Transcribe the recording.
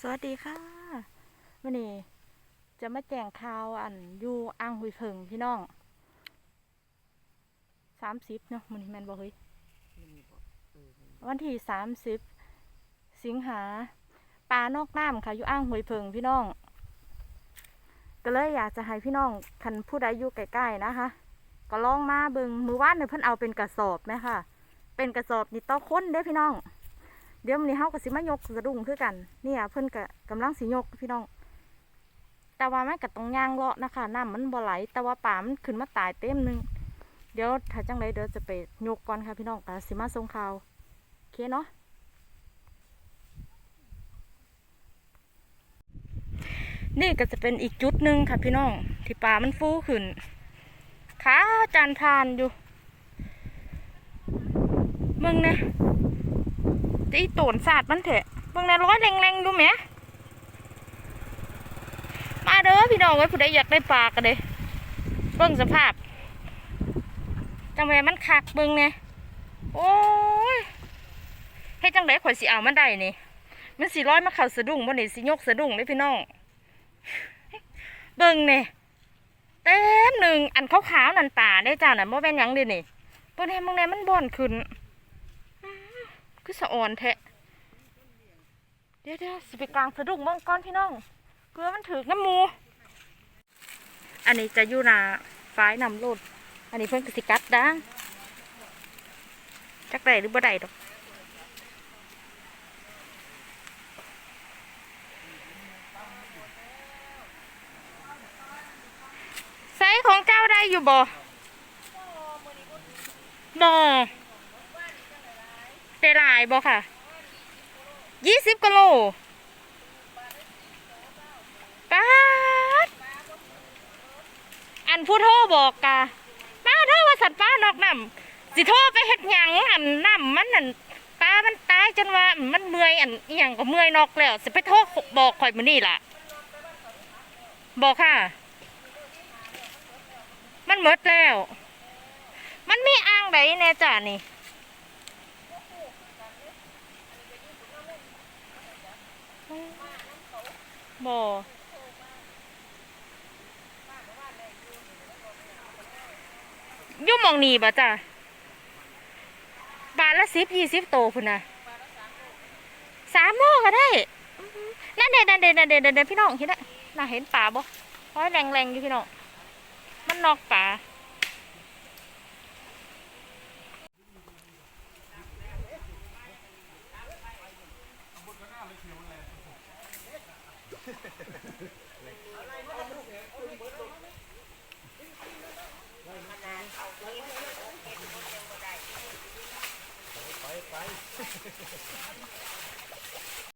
สวัสดีค่ะวันนี้จะมาแจ้งข่าวอันอยู่อ่างหุยเพิงพี่น้องสามสิบเนาะมันนี้แมนบอกเฮ้ยวันที่สามสิบสิงหาปลานอกน้ำค่ะอยู่อ่างหุยเพิงพี่น้อง ก็เลยอยากจะให้พี่น้องคันผู้ใดอยู่ใกล้ๆนะคะ ก็ลองมาเบิงมือว่านเนี่ยเพิ่นเอาเป็นกระสอบไหมค่ะ เป็นกระสอบนี่ต่อคนเด้อพี่น้อง เดี๋ยวมันนี้เฮาก็สิมายกสะดุ้งคือกันเนี่ยเพิ่นก็กำลังสิยกพี่น้อง แต่ว่ามันก็ต้องย่างเลาะนะคะน้ำมันบ่ไหล แต่ว่าป่ามันขึ้นมาตายเต็มหนึงเดี๋ยวถ้าจังไดเดี๋ยวจะไปยกก่อนค่ะพี่น้องก็สิมาส่งข่าวโอเคเนาะนี่ก็จะเป็นอีกจุดหนึ่งค่ะพี่น้อง ที่ป่ามันฟูขึ้นขาจานทานอยู่มึงเนี่ย ตีโตนศาสตร์มันเถอะเบิ่งในร้อยแรงๆดูแหมมาเด้อพี่น้องไว้ผู้ใดอยากได้ปลากันเด้เบิ่งสภาพจังแม่มันคักเบิ่งเนี่ยโอ้ยให้จังไดข่อยสิเอามันได้นี่มันสิร้อยมาเข้าสะดุ้งบ่นี่สิยกสะดุ้งเด้พี่น้องเบิ่งเนี่ยเต็มหนึ่งอันขาวๆนันป่าได้จ้าน่ะบ่แม่นยังเด้นี่เบิ่งให้มึงแน่มันบ่อนขึ้น คือสะอ่อนแทะเดี๋ยวเดี๋ยวสิไปกลางสะดุ้งเบิ่งก่อนพี่น้องเกลือมันถึกน้ำมู อันนี้จะอยู่นาฝ้ายนำโลด อันนี้เพิ่นกสิกัดด้างจักได้หรือบ่ได้ดอกไซส์ของเจ้าได้อยู่บ่บ่ ได้หลายบ่ค่ะยี่สิบกิโลป้าดอันผู้โทรบอกกะป้าโทรว่าสัตว์ป้านอกน้ำสิโทรไปเฮ็ดหยังอันน้ำมันอันป้ามันตายจนว่ามันเมื่อยอันอหยังก็เมื่อยนอกแล้วสิไปโทรบอกข่อยมื้อนี้ล่ะบอกค่ะ มันหมดแล้ว มันมีอ่างใดแน่จ้านี่ บอยู่มองนี่บ่จ้ะบาทละสิบยี่สิบโตพุ่นนะสามโมก็ได้ นั่นเด็ดนั่นเด็ดนั่นเด็ดนั่นเด่นพี่น้องเห็นไหมน่าเห็นป่าบ่ร้อยแรงแรงอยู่พี่น้อง มันนอกป่า 아이.